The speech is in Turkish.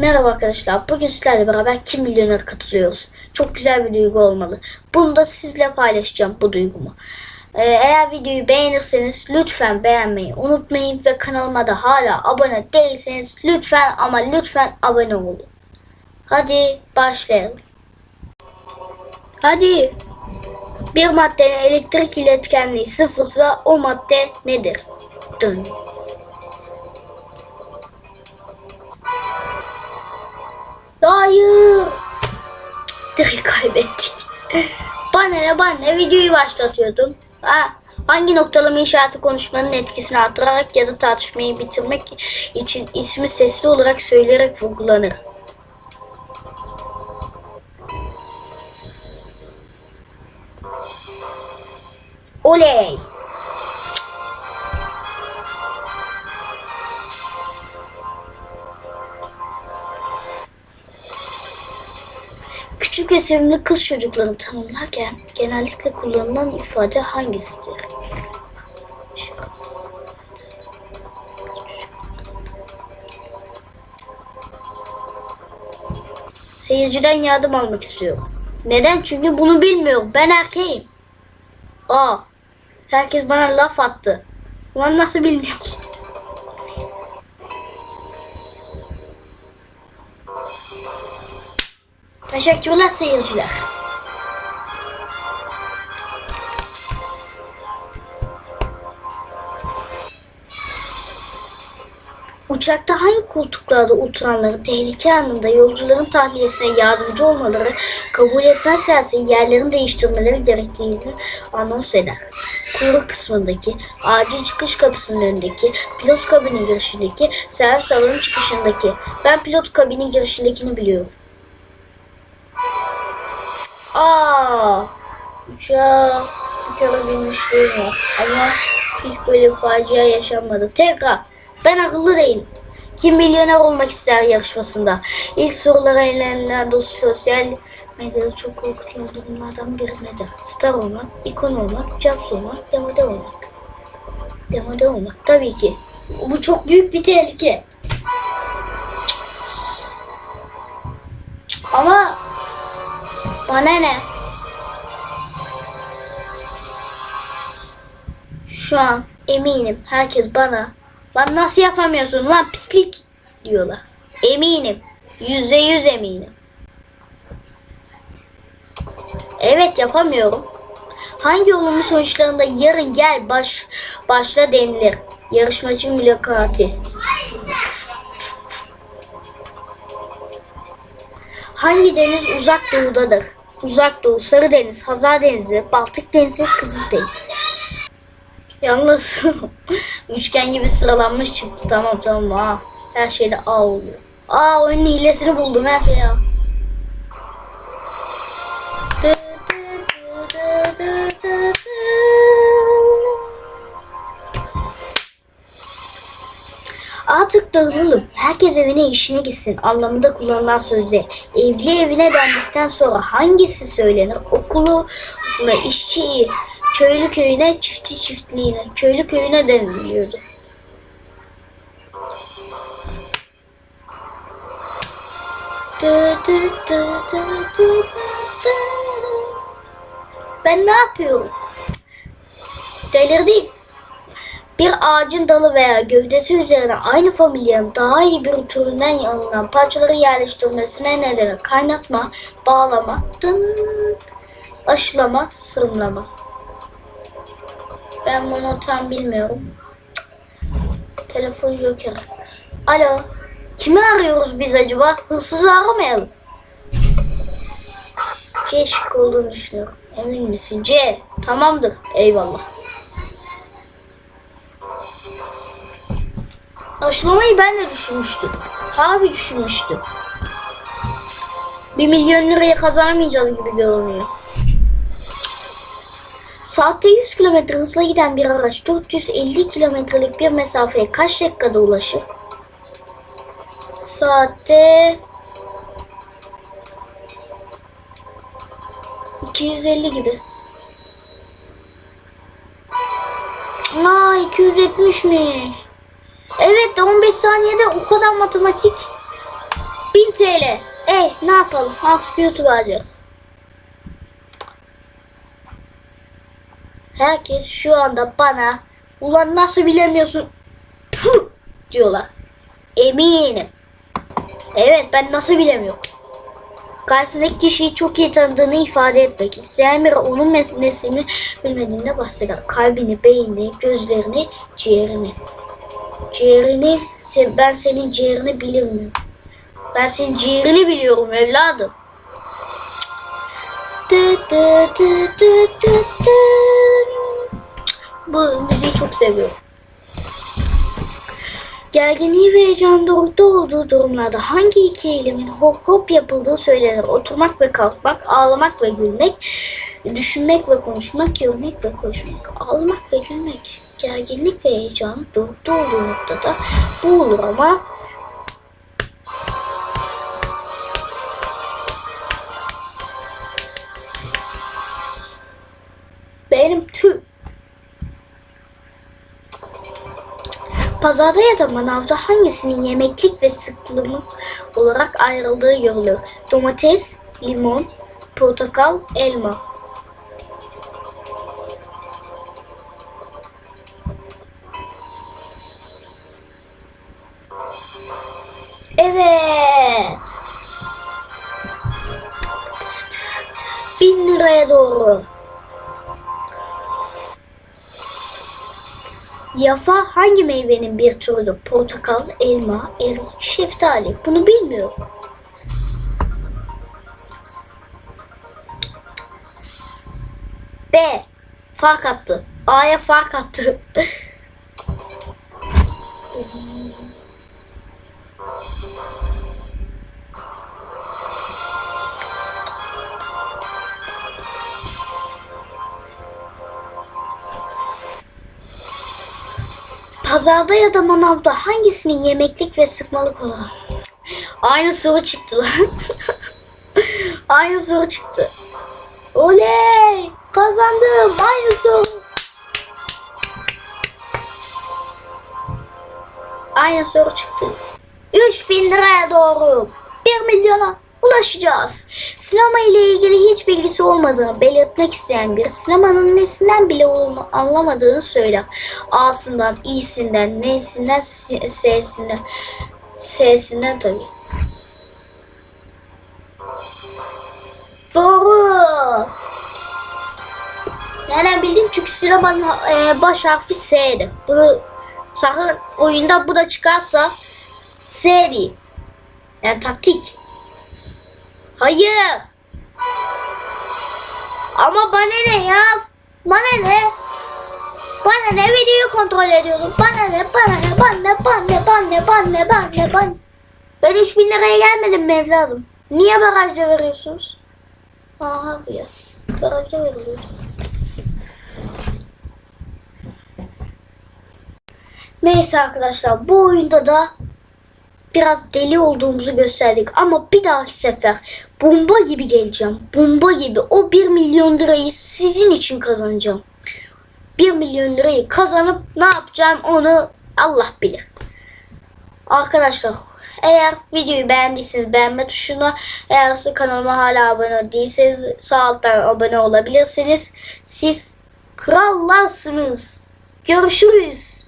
Merhaba arkadaşlar. Bugün sizlerle beraber Kim Milyoner katılıyoruz. Çok güzel bir duygu olmalı. Bunu da sizle paylaşacağım bu duygumu. Ee, eğer videoyu beğenirseniz lütfen beğenmeyi unutmayın ve kanalıma da hala abone değilseniz lütfen ama lütfen abone olun. Hadi başlayalım. Hadi. Bir maddenin elektrik iletkenliği sıfırsa o madde nedir? Dön. Hayır. Direkt kaybettik. Bana ne bana ne videoyu başlatıyordum. Ha, hangi noktalama işareti konuşmanın etkisini artırarak ya da tartışmayı bitirmek için ismi sesli olarak söyleyerek vurgulanır. Oley! Küçük ve kız çocuklarını tanımlarken genellikle kullanılan ifade hangisidir? Seyirciden yardım almak istiyorum. Neden? Çünkü bunu bilmiyorum. Ben erkeğim. Aa, herkes bana laf attı. Ulan nasıl bilmiyorsun? Teşekkürler seyirciler. Uçakta hangi koltuklarda oturanları tehlike anında yolcuların tahliyesine yardımcı olmaları kabul etmezlerse yerlerini değiştirmeleri gerektiğini anons eder. Kuyruk kısmındaki, acil çıkış kapısının önündeki, pilot kabinin girişindeki, servis alanı çıkışındaki. Ben pilot kabinin girişindekini biliyorum. Aa, uçağa bir kere binmişliğim var ama hiç böyle facia yaşanmadı. Tekrar, ben akıllı değilim. Kim milyoner olmak ister yarışmasında? İlk sorulara eğlenilen dost sosyal medyada çok korkutulan durumlardan biri nedir? Star olmak, ikon olmak, Jobs olmak, demode olmak. Demode olmak tabii ki. Bu çok büyük bir tehlike. Ama bana ne? Şu an eminim herkes bana lan nasıl yapamıyorsun lan pislik diyorlar. Eminim. Yüzde yüz eminim. Evet yapamıyorum. Hangi olumlu sonuçlarında yarın gel baş başla denilir. Yarışmacı mülakatı. Hangi deniz uzak doğudadır? Uzak Doğu, Sarı Deniz, Hazar Denizi, Baltık Denizi, Kızıldeniz. Yalnız üçgen gibi sıralanmış çıktı. Tamam tamam ha. Her şeyde A oluyor. Aa oyunun hilesini buldum hep ya. Artık dağılalım. Herkes evine işine gitsin. Anlamında kullanılan sözde. Evli evine döndükten sonra hangisi söylenir? Okulu okula, işçi köylü köyüne, çiftçi çiftliğine, köylü köyüne deniliyordu. Ben ne yapıyorum? Delirdim. Bir ağacın dalı veya gövdesi üzerine aynı familyanın daha iyi bir türünden alınan parçaları yerleştirmesine ne denir? Kaynatma, bağlama, dın, aşılama, sırımlama. Ben bunu tam bilmiyorum. Cık. Telefon joker. Alo. Kimi arıyoruz biz acaba? Hırsızı aramayalım. C şık olduğunu düşünüyorum. Emin misin? C. Tamamdır. Eyvallah. Aşılamayı ben de düşünmüştüm. Harbi düşünmüştüm. Bir milyon lirayı kazanamayacağız gibi görünüyor. Saatte 100 km hızla giden bir araç 450 kilometrelik bir mesafeye kaç dakikada ulaşır? Saatte 250 gibi. Aa 270'miş. Evet 15 saniyede o kadar matematik. 1000 TL. Ey ne yapalım? Artık YouTube alacağız. Herkes şu anda bana ulan nasıl bilemiyorsun Puh! diyorlar. Eminim. Evet ben nasıl bilemiyorum. Karşısındaki kişiyi çok iyi tanıdığını ifade etmek isteyen biri onun nesini bilmediğinde bahseder. Kalbini, beynini, gözlerini, ciğerini. Ciğerini, ben senin ciğerini bilmiyorum. Ben senin ciğerini biliyorum evladım. Dı dı dı dı dı dı. Bu müziği çok seviyorum. Gerginliği ve heyecan dorukta olduğu durumlarda hangi iki eylemin hop hop yapıldığı söylenir? Oturmak ve kalkmak, ağlamak ve gülmek, düşünmek ve konuşmak, yürümek ve koşmak. Ağlamak ve gülmek. Gerginlik ve heyecan dorukta olduğu noktada bu olur ama benim tüm Pazarda ya da manavda hangisinin yemeklik ve sıklık olarak ayrıldığı görülür? Domates, limon, portakal, elma. Yafa hangi meyvenin bir türüdür? Portakal, elma, erik, şeftali. Bunu bilmiyorum. B. Fark attı. A'ya fark attı. Pazarda ya da manavda hangisinin yemeklik ve sıkmalık olur? Aynı soru çıktı lan. Aynı soru çıktı. Oley! Kazandım. Aynı soru. Aynı soru çıktı. 3000 liraya doğru 1 milyona ulaşacağız. Sinema ile ilgili hiç bilgisi olmadığını belirtmek isteyen bir sinemanın nesinden bile anlamadığını söyler. A'sından, İ'sinden, N'sinden, S'sinden, S'sinden tabii. Doğru. Nereden bildim? Çünkü sinemanın e, baş harfi S'di. Bunu sakın oyunda bu da çıkarsa S. Yani taktik. Hayır. Ama bana ne ya? Bana ne? Bana ne videoyu kontrol ediyorum. Bana ne? Bana ne? Bana ne? Bana ne? Bana ne? Bana ne? Bana ne? Bana Ben 3000 liraya gelmedim mi evladım? Niye barajda veriyorsunuz? Aha ya. Barajda veriliyor. Neyse arkadaşlar bu oyunda da biraz deli olduğumuzu gösterdik ama bir dahaki sefer bomba gibi geleceğim. Bomba gibi o 1 milyon lirayı sizin için kazanacağım. 1 milyon lirayı kazanıp ne yapacağım onu Allah bilir. Arkadaşlar eğer videoyu beğendiyseniz beğenme tuşuna eğer kanalıma hala abone değilseniz sağ alttan abone olabilirsiniz. Siz krallarsınız. Görüşürüz.